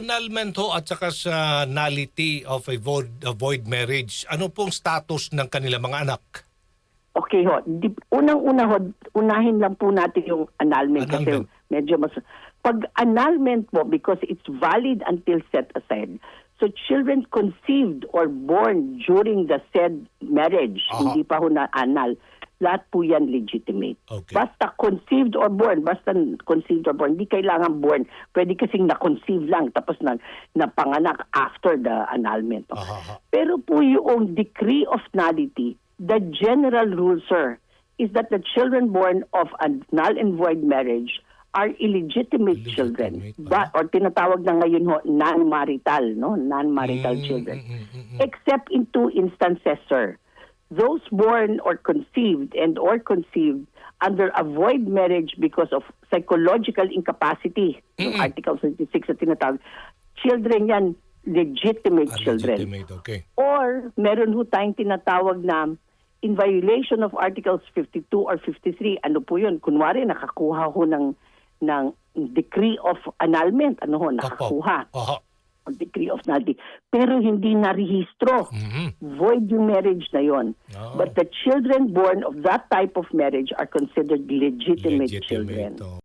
annulment ho at saka sa nullity of a void, a void marriage, ano pong status ng kanila mga anak? Okay ho. Unang-una ho, unahin lang po natin yung annulment, Annulment. kasi medyo mas... Pag annulment po, because it's valid until set aside, so children conceived or born during the said marriage, Aha. hindi pa ho na-annul, lahat po yan legitimate. Okay. Basta conceived or born, basta conceived or born, hindi kailangan born. Pwede kasing na-conceive lang tapos na, napanganak after the annulment. Aha, aha. Pero po yung decree of nullity, the general rule, sir, is that the children born of a null and void marriage are illegitimate, children. Illegitimate, Ba, or tinatawag na ngayon ho, non-marital, no? Non-marital Mm, children. mm, mm, mm, mm. Except in two instances, sir. Those born or conceived and or conceived under a void marriage because of psychological incapacity, yung Mm-mm. Article 36 na tinatawag, children yan, legitimate Ah, children. legitimate, okay. Or meron ho tayong tinatawag na in violation of Articles 52 or 53, ano po yun? Kunwari, nakakuha ho ng, ng decree of annulment. Ano ho, nakakuha. Aha. ng decree of nullity. Pero hindi narehistro. Mhm. Void yung marriage na yon. Oo. But the children born of that type of marriage are considered legitimate, children. Legitimate,